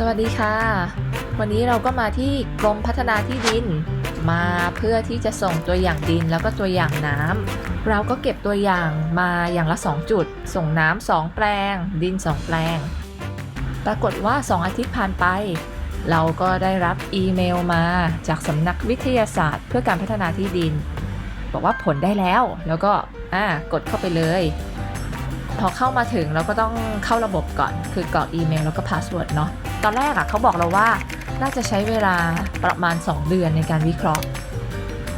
สวัสดีค่ะ วันนี้เราก็มาที่กรมพัฒนาที่ดิน มาเพื่อที่จะส่งตัวอย่างดินแล้วก็ตัวอย่างน้ำเราก็เก็บตัวอย่างมาอย่างละ 2 จุด ส่งน้ำสองแปลง ดิน 2 แปลง ปรากฏว่า 2 อาทิตย์ผ่านไป เราก็ได้รับอีเมลมาจากสำนักวิทยาศาสตร์ เพื่อการพัฒนาที่ดิน บอกว่าผลได้แล้ว แล้วก็อ่ากดเข้าไปเลย พอเข้ามาถึงเราก็ต้องเข้าระบบก่อน คือกรอกอีเมลแล้วก็พาสเวิร์ดเนาะตอนแรกอะเขาบอกเราว่าน่าจะใช้เวลาประมาณ 2 เดือนในการวิเคราะห์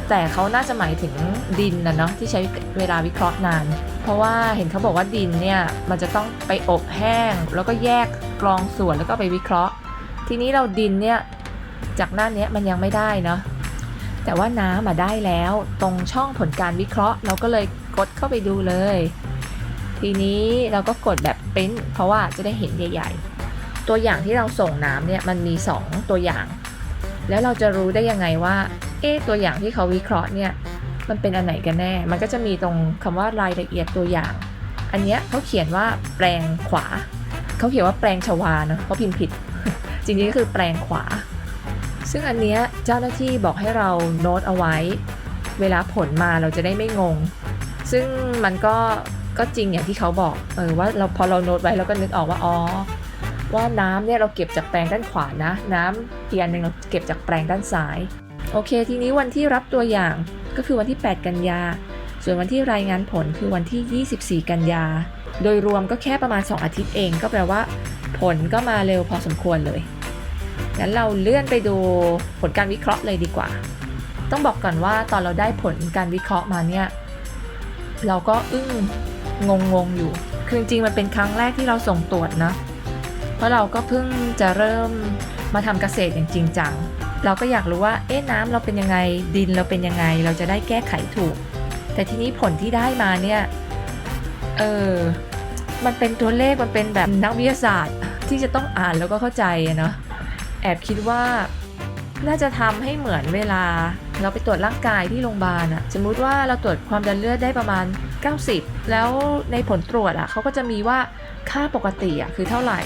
แต่เขาน่าจะหมายถึงดินนะเนาะที่ใช้เวลาวิเคราะห์นาน เพราะว่าเห็นเขาบอกว่าดินเนี่ยมันจะต้องไปอบแห้ง แล้วก็แยกกรองส่วนแล้วก็ไปวิเคราะห์ ทีนี้เราดินเนี่ยจากหน้านี้มันยังไม่ได้เนาะแต่ว่าน้ำมาได้แล้วตรงช่องผลการวิเคราะห์ เราก็เลยกดเข้าไปดูเลย ทีนี้เราก็กดแบบปริ้นเพราะว่าจะได้เห็นใหญ่ๆ ตัวอย่างที่เราส่งน้ำเนี่ยมันมี 2 ตัวอย่าง แล้วเราจะรู้ได้ยังไงว่า เอ๊ตัวอย่างที่เขาวิเคราะห์เนี่ยมันเป็นอันไหนกันแน่ มันก็จะมีตรงคำว่ารายละเอียดตัวอย่าง อันเนี้ยเขาเขียนว่าแปลงขวา เขาเขียนว่าแปลงชวาเนอะเขาะพิมพ์ผิด จริงๆก็คือแปลงขวา ซึ่งอันเนี้ยเจ้าหน้าที่บอกให้เราโน้ตเอาไว้ เวลาผลมาเราจะได้ไม่งง ซึ่งมันก็ ก็จริงอย่างที่เขาบอกเออว่าเราพอเราโน้ตไว้เราก็นึกออกว่าอ๋อว่าน้ำเนี่ยเราเก็บจากแปลงด้านขวานะ น้ำอีกอันหนึ่งเราเก็บจากแปลงด้านซ้ายโอเค ทีนี้วันที่รับตัวอย่างก็คือวันที่ 8 กันยา ส่วนวันที่รายงานผลคือวันที่ 24 กันยา โดยรวมก็แค่ประมาณ 2 อาทิตย์เอง ก็แปลว่า ผลก็มาเร็วพอสมควรเลยงั้นเราเลื่อนไปดูผลการวิเคราะห์เลยดีกว่า ต้องบอกก่อนว่าตอนเราได้ผลการวิเคราะห์มาเนี่ย เราก็อึ้ง งงงๆอยู่ คือจริงๆมันเป็นครั้งแรกที่เราส่งตรวจนะ เพราะเราก็เพิ่งจะเริ่มมาทำเกษตรอย่างจริงจัง เราก็อยากรู้ว่า เอ๊ะน้ำเราเป็นยังไง ดินเราเป็นยังไง เราจะได้แก้ไขถูก แต่ทีนี้ผลที่ได้มาเนี่ย เออ มันเป็นตัวเลข มันเป็นแบบนักวิทยาศาสตร์ที่จะต้องอ่านแล้วก็เข้าใจเนาะ แอบคิดว่า น่าจะทำให้เหมือนเวลา เราไปตรวจร่างกายที่โรงพยาบาลอะสมมุติว่าเราตรวจความดันเลือดได้ประมาณ 90 แล้วในผลตรวจอะเขาก็จะมีว่าค่าปกติอะคือเท่าไหร่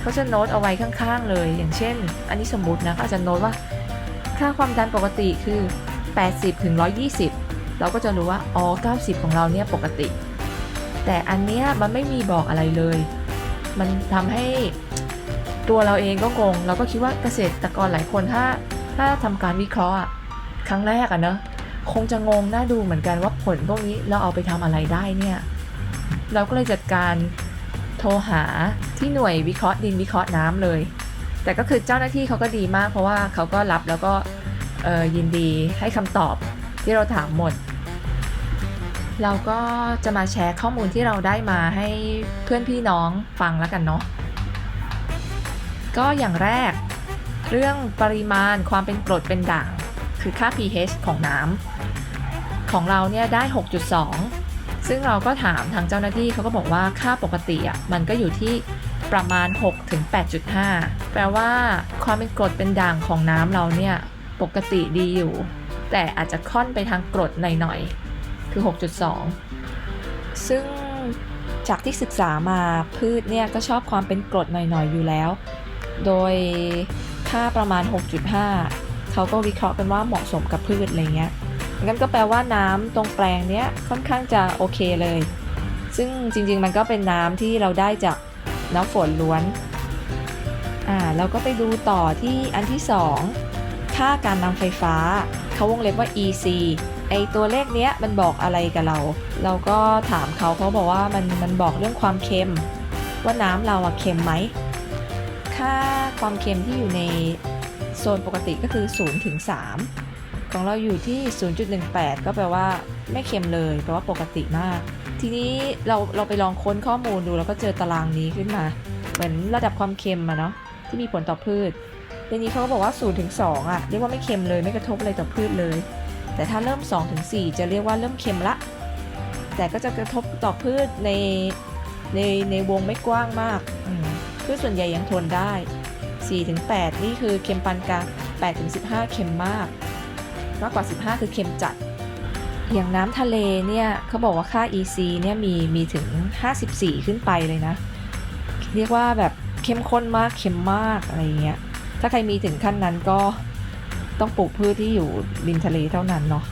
เขาจะโน้ตเอาไว้ข้างๆเลย อย่างเช่น อันนี้สมมตินะเขาจจะโน้ตว่า ค่าความดันปกติคือ 80ถึง120 เราก็จะรู้ว่าอ๋อ90 ของเราเนี่ยปกติ แต่อันเนี้ยมันไม่มีบอกอะไรเลย มันทำให้ ตัวเราเองก็งงเราก็คิดว่าเกษตรกรหลายคนถ้าถ้าทำการวิเคราะห์อะครั้งแรกอะเนอะคงจะงงน่าดูเหมือนกันว่าผลพวกนี้เราเอาไปทำอะไรได้เนี่ย เราก็เลยจัดการโทรหาที่หน่วยวิเคราะห์ดินวิเคราะห์น้ำเลย แต่ก็คือเจ้าหน้าที่เขาก็ดีมาก เพราะว่าเขาก็รับแล้วก็ยินดีให้คำตอบที่เราถามหมด เราก็จะมาแชร์ข้อมูลที่เราได้มาให้เพื่อนพี่น้องฟังแล้วกันเนาะ ก็อย่างแรก เรื่องปริมาณความเป็นกรดเป็นด่าง คือค่า pH ของน้ำของเราเนี่ยได้ 6.2 ซึ่งเราก็ถามทางเจ้าหน้าที่เขาก็บอกว่าค่าปกติอะมันก็อยู่ที่ประมาณ 6 ถึง 8.5 แปลว่าความเป็นกรดเป็นด่างของน้ำเราเนี่ย ปกติดีอยู่ แต่อาจจะค่อนไปทางกรดหน่อยๆคือ 6.2 ซึ่งจากที่ศึกษามาพืชเนี่ยก็ชอบความเป็นกรดหน่อยๆอยู่แล้ว โดยค่าประมาณ 6.5 เขาก็วิเคราะห์กันว่าเหมาะสมกับพืชอะไรเงี้ยงั้นก็แปลว่าน้ำตรงแปลงเนี้ยค่อนข้างจะโอเคเลย ซึ่งจริงๆมันก็เป็นน้ำที่เราได้จากน้ำฝนล้วนอ่าเราก็ไปดูต่อที่อันที่ 2 ค่าการนำไฟฟ้า เขาวงเล็บว่า EC ไอตัวเลขเนี้ยมันบอกอะไรกับเรา เราก็ถามเขาเขาบอกว่ามันมันบอกเรื่องความเค็ม ว่าน้ำเราอะเค็มไหม ค่าความเค็มที่อยู่ในโซนปกติก็คือ0ถึง3ของเราอยู่ที่ 0.18 ก็แปลว่าไม่เค็มเลยแปลว่าปกติมาก ทีนี้เราเราไปลองค้นข้อมูลดูแล้วก็เจอตารางนี้ขึ้นมา เหมือนระดับความเค็มอะเนาะที่มีผลต่อพืชในนี้เขาก็บอกว่า0ถึง2อะเรียกว่าไม่เค็มเลยไม่กระทบอะไรต่อพืชเลย แต่ถ้าเริ่ม2ถึง4จะเรียกว่าเริ่มเค็มละ แต่ก็จะกระทบต่อพืชในในในวงไม่กว้างมากอ พืชส่วนใหญ่ยังทนได้ 4-8 นี่คือเค็มปานกลาง8-15 เค็มมาก มากกว่า 15 คือเค็มจัด อย่างน้ำทะเลเนี่ยเขาบอกว่าค่า EC เนี่ยมีมีถึง 54 ขึ้นไปเลยนะ เรียกว่าแบบเข้มข้นมากเค็มมากอะไรเงี้ย ถ้าใครมีถึงขั้นนั้นก็ต้องปลูกพืชที่อยู่ริมทะเลเท่านั้นเนาะ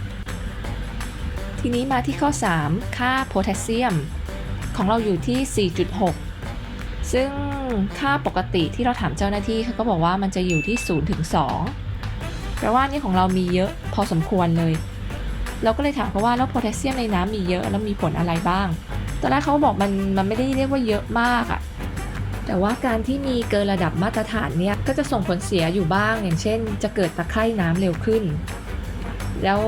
ทีนี้มาที่ข้อ 3 ค่าโพแทสเซียม ของเราอยู่ที่ 4.6 ซึ่ง ค่าปกติที่เราถามเจ้าหน้าที่เขาก็บอกว่ามันจะอยู่ที่0ถึง2แปลว่านี่ของเรามีเยอะพอสมควรเลย เราก็เลยถามเขาว่าแล้วโพแทสเซียมในน้ำมีเยอะแล้วมีผลอะไรบ้าง ตอนแรกเขาบอกมันมันไม่ได้เรียกว่าเยอะมากอะแต่ว่าการที่มีเกินระดับมาตรฐานเนี่ยก็จะส่งผลเสียอยู่บ้าง อย่างเช่น จะเกิดตะไคร่น้ำเร็วขึ้น แล้ว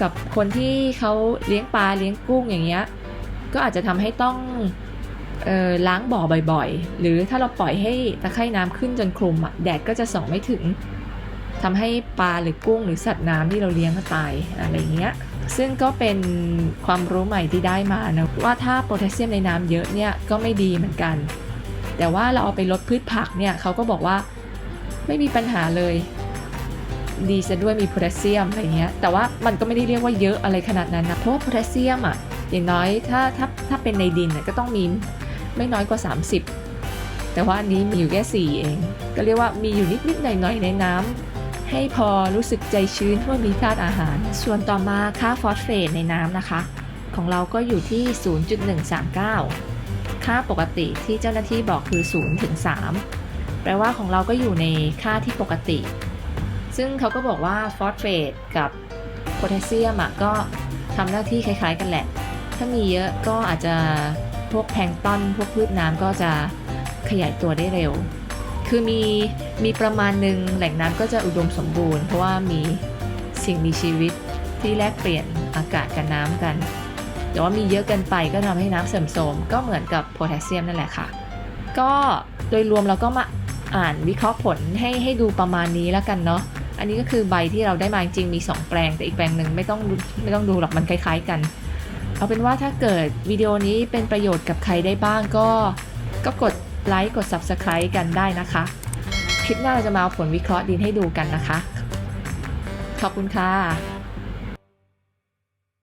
กับคนที่เขาเลี้ยงปลาเลี้ยงกุ้งอย่างเงี้ยก็อาจจะทำให้ต้อง ล้างบ่อบ่อยๆ หรือถ้าเราปล่อยให้ตะไคร่น้ำขึ้นจนคลุมอะแดดก็จะส่องไม่ถึงทำให้ปลาหรือกุ้งหรือสัตว์น้ำที่เราเลี้ยงก็ตายอะไรเงี้ยซึ่งก็เป็นความรู้ใหม่ที่ได้มานะว่าถ้าโพแทสเซียมในน้ำเยอะเนี่ยก็ไม่ดีเหมือนกัน แต่ว่าเราเอาไปลดพืชผักเนี่ยเขาก็บอกว่าไม่มีปัญหาเลย ดีซะด้วยมีโพแทสเซียมอะไรเงี้ยแต่ว่ามันก็ไม่ได้เรียกว่าเยอะอะไรขนาดนั้นนะเพราะว่าโพแทสเซียมอะอย่างน้อยถ้าถ้าถ้าเป็นในดินน่ะก็ต้องมี ไม่น้อยกว่า 30 แต่ว่าอันนี้มีอยู่แค่4เอง ก็เรียกว่ามีอยู่นิดๆหน่อยๆในน้ำให้พอรู้สึกใจชื้นว่ามีธาตุอาหาร ส่วนต่อมาค่าฟอสเฟตในน้ำนะคะ ของเราก็อยู่ที่ 0.139 ค่าปกติที่เจ้าหน้าที่บอกคือ0ถึง3แปลว่าของเราก็อยู่ในค่าที่ปกติ ซึ่งเขาก็บอกว่าฟอสเฟตกับโพแทสเซียมก็ทำหน้าที่คล้าย ๆ กันแหละ ถ้ามีเยอะก็อาจจะ พวกแพลงต้นพวกพืชน้ำก็จะขยายตัวได้เร็ว คือมีมีประมาณหนึ่งแหล่งน้ำก็จะอุดมสมบูรณ์ เพราะว่ามีสิ่งมีชีวิตที่แลกเปลี่ยนอากาศกับน้ำกัน แต่ว่ามีเยอะเกินไปก็ทำให้น้ำเสื่อมโทรมก็เหมือนกับโพแทสเซียมนั่นแหละค่ะ ก็โดยรวมเราก็มาอ่านวิเคราะห์ผลให้ให้ดูประมาณนี้แล้วกันเนาะ อันนี้ก็คือใบที่เราได้มาจริงมี 2 แปลงแต่อีกแปลงหนึ่งไม่ต้องไม่ต้องดูหรอกมันคล้าย ๆ กัน เอาเป็นว่าถ้าเกิดวิดีโอนี้เป็นประโยชน์กับใครได้บ้างก็ ก็กดไลค์กด Subscribe กันได้นะคะ คลิปหน้าเราจะมาเอาผลวิเคราะห์ดินให้ดูกันนะคะ ขอบคุณค่ะ